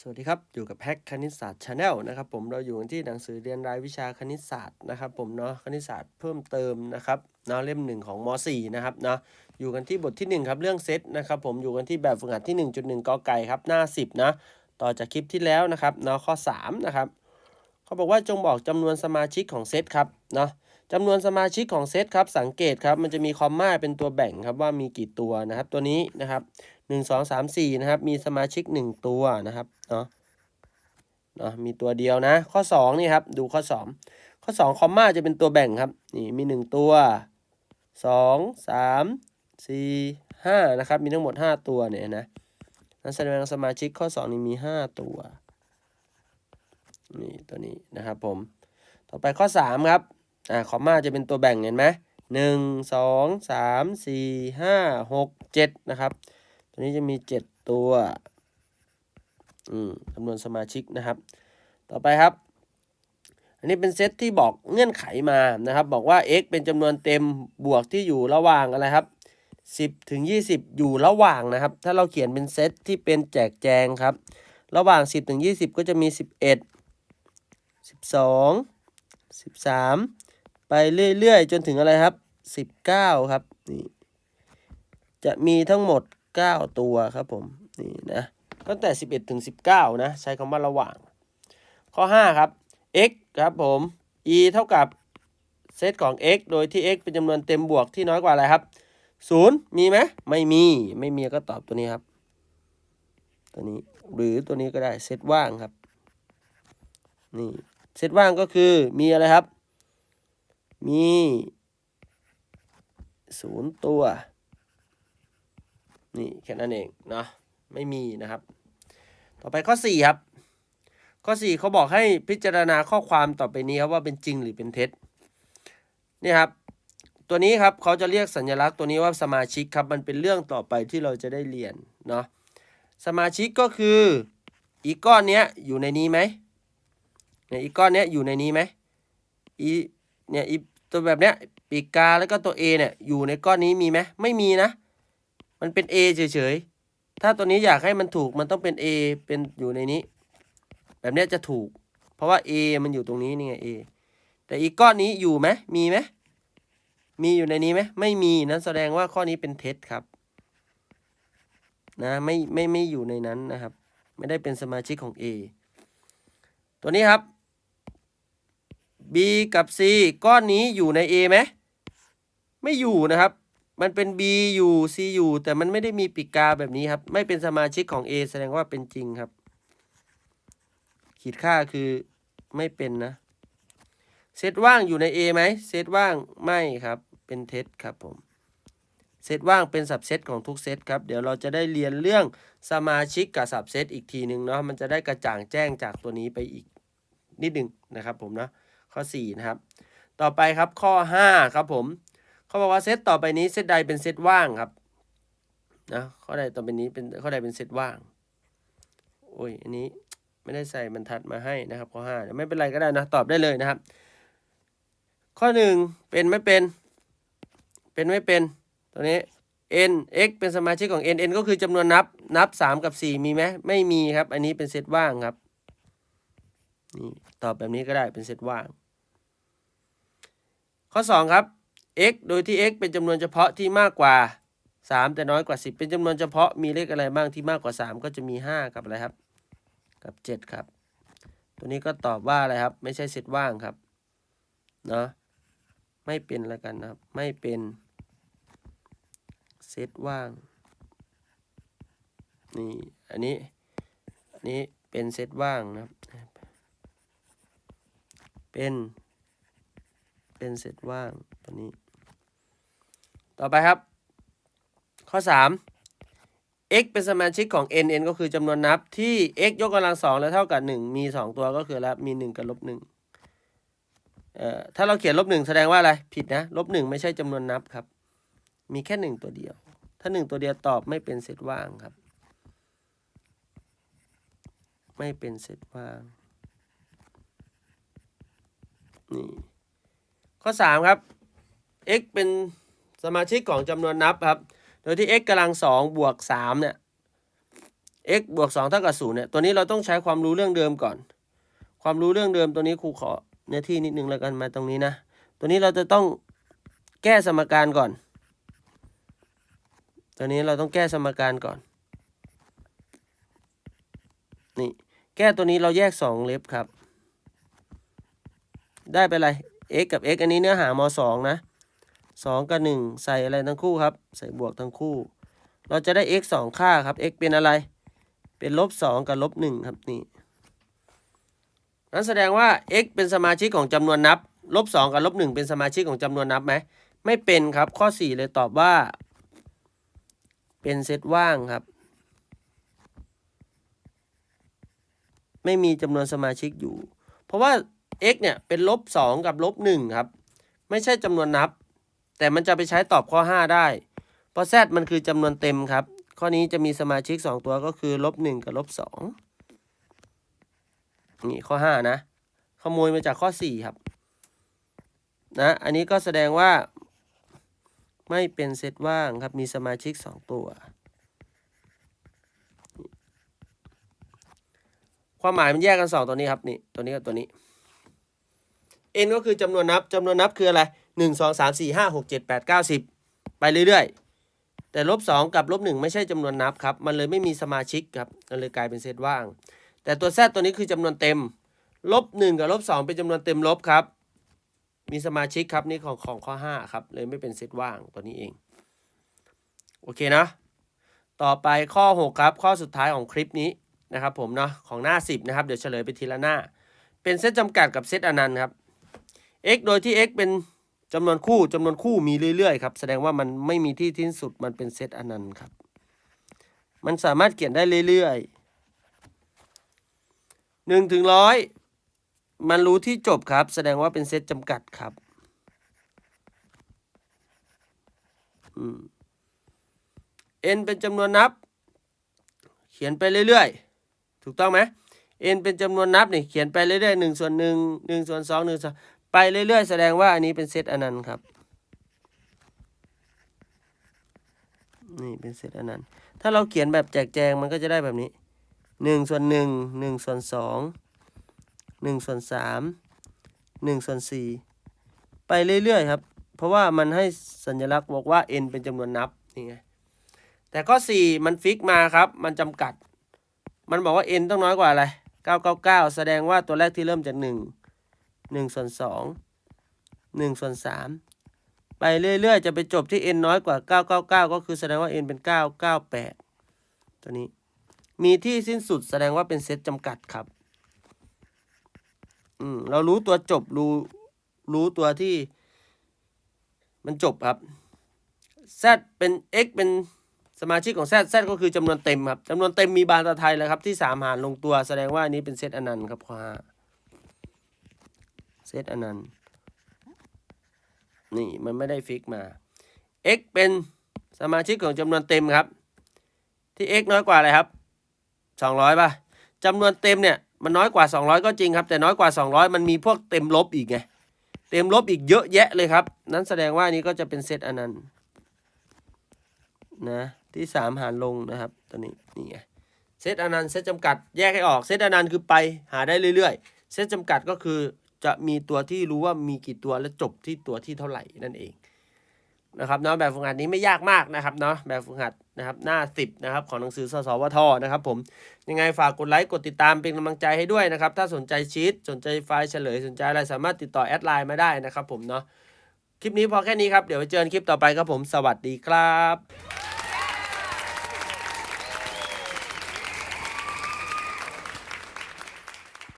สวัสดีครับ อยู่กับแพ็กคณิตศาสตร์ชาแนลนะครับผมเราอยู่กันที่หนังสือเรียนรายวิชาคณิตศาสตร์นะครับผมเนาะคณิตศาสตร์เพิ่มเติมนะครับเนาะเล่มหนึ่งของม .4 นะครับเนาะอยู่กันที่บทที่ 1 ครับเรื่องเซตนะครับผมอยู่กันที่แบบฝึกหัดที่ 1.1กอไก่ครับหน้า 10นะต่อจากคลิปที่แล้วนะครับเนาะข้อ3นะครับเขาบอกว่าจงบอกจำนวนสมาชิกของเซตครับเนาะจำนวนสมาชิกของเซตครับสังเกตครับมันจะมีคอมมาเป็นตัวแบ่งครับว่ามีกี่ตัวนะครับตัวนี้นะครับ หนึ่งสองสามสี่นะครับ มีสมาชิกหนึ่งตัวนะครับเนาะเนาะมีตัวเดียวนะ ข้อสองนี่ครับ ดูข้อสองข้อสองคอมมาจะเป็นตัวแบ่งครับ นี่มีหนึ่งตัวสองสามสี่ห้านะครับ มีทั้งหมดห้าตัวเนี่ยนะนั่นแสดงว่าสมาชิกข้อสองนี่มีห้าตัวนี่ตัวนี้นะครับผม ต่อไปข้อสามครับ อ่าคอมมาจะเป็นตัวแบ่งเห็นไหมหนึ่งสองสามสี่ห้าหกเจ็ดนะครับ ตัวนี้จะมี7ตัว อืมจำนวนสมาชิกนะครับ ต่อไปครับ อันนี้เป็นเซตที่บอกเงื่อนไขมานะครับ บอกว่า x เป็นจำนวนเต็มบวกที่อยู่ระหว่างอะไรครับ10ถึง20 อยู่ระหว่างนะครับ ถ้าเราเขียนเป็นเซตที่เป็นแจกแจงครับ ระหว่าง 10ถึง20 ก็จะมี 11 12 13 ไปเรื่อยๆ จนถึงอะไรครับ 19 ครับนี่จะมีทั้งหมด 9 ตัวครับผมนี่นะตั้งแต่ 11 ถึง 19 นะ ใช้คำว่าระหว่าง ข้อ 5 ครับ x ครับผม e เท่ากับเซตของ x โดยที่ x เป็นจำนวนเต็มบวกที่น้อยกว่าอะไรครับ 0 มีไหมไม่มี ไม่มีก็ตอบตัวนี้ครับ ตัวนี้ หรือตัวนี้ก็ได้ เซตว่างครับ นี่ เซตว่างก็คือมีอะไรครับ มี 0 ตัว นี่แค่นั้นเองเนาะไม่มีนะครับ ต่อไปข้อ4ครับข้อ4เขาบอกให้พิจารณาข้อความต่อไปนี้ครับว่าเป็นจริงหรือเป็นเท็จนี่ครับ ตัวนี้ครับเขาจะเรียกสัญลักษณ์ตัวนี้ว่าสมาชิกครับมันเป็นเรื่องต่อไปที่เราจะได้เรียนเนาะสมาชิกก็คืออีกก้อนเนี้ยอยู่ในนี้ไหมเนี่ยอีกก้อนเนี้ยอยู่ในนี้ไหมอีเนี่ยอีตัวแบบเนี้ยปีกกาแล้วก็ตัว A เนี่ยอยู่ในก้อนนี้มีไหมไม่มีนะ มันเป็น A เฉยๆ ถ้าตัวนี้อยากให้มันถูกมันต้องเป็น A เป็นอยู่ในนี้ แบบนี้จะถูก เพราะว่า A มันอยู่ตรงนี้นี่ไง A แต่อีกก้อนนี้อยู่ไหมมีไหมมีอยู่ในนี้ไหมไม่มีนั้นแสดงว่าข้อนี้เป็นเท็จครับ นะไม่ไม่ไม่อยู่ในนั้นนะครับ ไม่ได้เป็นสมาชิกของ A ตัวนี้ครับ B กับ C ก้อนนี้อยู่ใน A ไหมไม่อยู่นะครับ มันเป็น B อยู่ C อยู่ แต่มันไม่ได้มีปีกกาแบบนี้ครับ ไม่เป็นสมาชิกของ A แสดงว่าเป็นจริงครับ ขีดค่าคือไม่เป็นนะ เซตว่างอยู่ใน A ไหม เซตว่างไม่ครับ เป็นเท็จครับผม เซตว่างเป็นสับเซตของทุกเซตครับ เดี๋ยวเราจะได้เรียนเรื่องสมาชิกกับสับเซตอีกทีหนึ่งเนาะ มันจะได้กระจ่างแจ้งจากตัวนี้ไปอีกนิดหนึ่งนะครับผมเนาะ ข้อ4นะครับ ต่อไปครับข้อ5ครับผม เขาบอกว่าเซตต่อไปนี้เซตใดเป็นเซตว่างครับนะข้อใดต่อไปนี้เป็นข้อใดเป็นเซตว่าง โอ้ยอันนี้ไม่ได้ใส่บรรทัดมาให้นะครับข้อ5เดี๋ยวไม่เป็นไรก็ได้นะตอบได้เลยนะครับ ข้อ1เป็นไม่เป็น เป็นไม่เป็นตัวนี้ n x เป็นสมาชิกของ n n ก็คือจำนวนนับนับ 3 กับ 4 มีไหมไม่มีครับ อันนี้เป็นเซตว่างครับนี่ตอบแบบนี้ก็ได้เป็นเซตว่าง ข้อ 2 ครับ x โดยที่ x เป็นจำนวนเฉพาะที่มากกว่า 3 แต่น้อยกว่า 10 เป็นจำนวนเฉพาะมีเลขอะไรบ้างที่มากกว่า 3 ก็จะมี 5 กับอะไรครับ กับ 7 ครับ ตัวนี้ก็ตอบว่าอะไรครับ ไม่ใช่เซตว่างครับเนาะไม่เป็นแล้วกันนะครับ ไม่เป็นเซตว่างนี่อันนี้อันนี้เป็นเซตว่างนะครับ เป็นเป็นเซตว่างตัวนี้ ต่อไปครับ ข้อ 3 x เป็นสมาชิกของ n n ก็คือจำนวนนับที่ x ยกกำลังสองแล้วเท่ากับ 1 มี 2 ตัวก็คือแล้วมี 1 กับลบ1เอ่อถ้าเราเขียนลบ1แสดงว่าอะไรผิดนะลบ1ไม่ใช่จำนวนนับครับ มีแค่1ตัวเดียว ถ้า1ตัวเดียวตอบไม่เป็นเซตว่างครับ ไม่เป็นเซตว่างนี่ข้อ3ครับ x เป็น สมาชิกของจำนวนนับครับ โดยที่ x กำลังสองบวก3เนี่ย x บวก2เท่ากับ0เนี่ยตัวนี้เราต้องใช้ความรู้เรื่องเดิมก่อน ความรู้เรื่องเดิมตัวนี้ครูขอเนื้อที่นิดนึงแล้วกันมาตรงนี้นะ ตัวนี้เราจะต้องแก้สมการก่อน ตัวนี้เราต้องแก้สมการก่อนนี่แก้ตัวนี้เราแยก 2 เล็บครับ ได้ไปอะไร x กับ x อันนี้เนื้อหาม 2 นะ 2 กับ 1 ใส่อะไรทั้งคู่ครับ ใส่บวกทั้งคู่ เราจะได้ x 2 ค่าครับ x เป็นอะไร เป็นลบ 2 กับลบ 1 ครับนี่นั้นแสดงว่า x เป็นสมาชิกของจำนวนนับลบ 2 กับลบ 1 เป็นสมาชิกของจำนวนนับไหมไม่เป็นครับข้อ 4 เลยตอบว่า เป็นเซตว่างครับ ไม่มีจำนวนสมาชิกอยู่ เพราะว่า x เนี่ยเป็นลบ 2 กับลบ 1 ครับ ไม่ใช่จำนวนนับ แต่มันจะไปใช้ตอบข้อ 5 ได้ เพราะ z มันคือจำนวนเต็มครับ ข้อนี้จะมีสมาชิก 2 ตัวก็คือลบ1กับลบ2นี่ข้อ 5 นะ ขโมยมาจากข้อ 4 ครับ นะ อันนี้ก็แสดงว่า ไม่เป็นเซตว่างครับ มีสมาชิก 2 ตัว ความหมายมันแยกกัน 2 ตัวนี้ครับ นี่ ตัวนี้กับตัวนี้ n ก็คือจำนวนนับจำนวนนับคืออะไร 1 2 3 4 5 6 7 8 9 10 ไปเรื่อยๆ แต่ลบ2กับลบ1ไม่ใช่จำนวนนับครับ มันเลยไม่มีสมาชิกครับ มันเลยกลายเป็นเซตว่าง แต่ตัว z ตัวนี้คือจำนวนเต็ม ลบ1กับลบ2เป็นจำนวนเต็มลบครับ มีสมาชิกครับนี่ของของข้อ5ครับ เลยไม่เป็นเซตว่างตัวนี้เอง โอเคนะ ต่อไปข้อ 6 ครับ ข้อสุดท้ายของคลิปนี้นะครับผมเนาะของหน้า 10 นะครับ เดี๋ยวเฉลยไปทีละหน้า เป็นเซตจำกัดกับเซตอนันต์ครับ x โดยที่ x เป็น จำนวนคู่จำนวนคู่มีเรื่อยๆครับแสดงว่ามันไม่มีที่สิ้นสุดมันเป็นเซตอนันต์ครับ มันสามารถเขียนได้เรื่อยๆหนึ่งถึงร้อยมันรู้ที่จบครับ แสดงว่าเป็นเซตจำกัดครับอืม n เป็นจำนวนนับ เขียนไปเรื่อยๆ ถูกต้องไหม n เป็นจำนวนนับนี่เขียนไปเรื่อยๆหนึ่งส่วนหนึ่งหนึ่งส่วนสองหนึ่งส่วน ไปเรื่อยๆ แสดงว่าอันนี้เป็นเซตอนันต์ครับ นี่เป็นเซตอนันต์ ถ้าเราเขียนแบบแจกแจงมันก็จะได้แบบนี้หนึ่งส่วนหนึ่งหนึ่งส่วนสองหนึ่งส่วนสามหนึ่งส่วนสี่ไปเรื่อยๆครับ เพราะว่ามันให้สัญลักษณ์บอกว่า n เป็นจำนวนนับนี่ไงแต่ข้อ 4 มันฟิกมาครับ มันจำกัด มันบอกว่า n ต้องน้อยกว่าอะไร 999 แสดงว่าตัวแรกที่เริ่มจาก 1 1ส่วน2 1ส่วน3ไปเรื่อย ๆ จะไปจบที่ n น้อยกว่า 999 ก็คือแสดงว่า n เป็น 998 ตัวนี้ มีที่สิ้นสุดแสดงว่าเป็นเซตจำกัดครับอืมเรารู้ตัวจบรู้รู้ตัวที่ มันจบครับ z เป็น x เป็นสมาชิกของ z z ก็คือจำนวนเต็มครับจำนวนเต็มมีบานตะไทยแล้วครับที่สามหารลงตัวแสดงว่าอันนี้เป็นเซตอนันต์ครับข้อห้า เซตอนันต์นี่มันไม่ได้ฟิกมา x เป็นสมาชิกของจำนวนเต็มครับ ที่ x น้อยกว่าอะไรครับสองร้อยป่ะจำนวนเต็มเนี่ยมันน้อยกว่า 200 ก็จริงครับ แต่น้อยกว่า 200 มันมีพวกเต็มลบอีกไงเต็มลบอีกเยอะแยะเลยครับ นั้นแสดงว่านี้ก็จะเป็นเซตอนันต์นะที่สามหารลงนะครับตัวนี้นี่ไงเซตอนันต์เซตจำกัดแยกให้ออกเซตอนันต์คือไปหาได้เรื่อยๆ เซตจำกัดก็คือ จะมีตัวที่รู้ว่ามีกี่ตัวและจบที่ตัวที่เท่าไหร่นั่นเองนะครับเนาะแบบฝึกหัดนี้ไม่ยากมากนะครับเนาะแบบฝึกหัดนะครับหน้าสิบนะครับของหนังสือสสวทนะครับผมยังไงฝากกดไลค์กดติดตามเป็นกำลังใจให้ด้วยนะครับ ถ้าสนใจชีตสนใจไฟล์เฉลยสนใจอะไรสามารถติดต่อแอดไลน์มาได้นะครับผมเนาะคลิปนี้พอแค่นี้ครับ เดี๋ยวไปเจอกันคลิปต่อไปครับผมสวัสดีครับ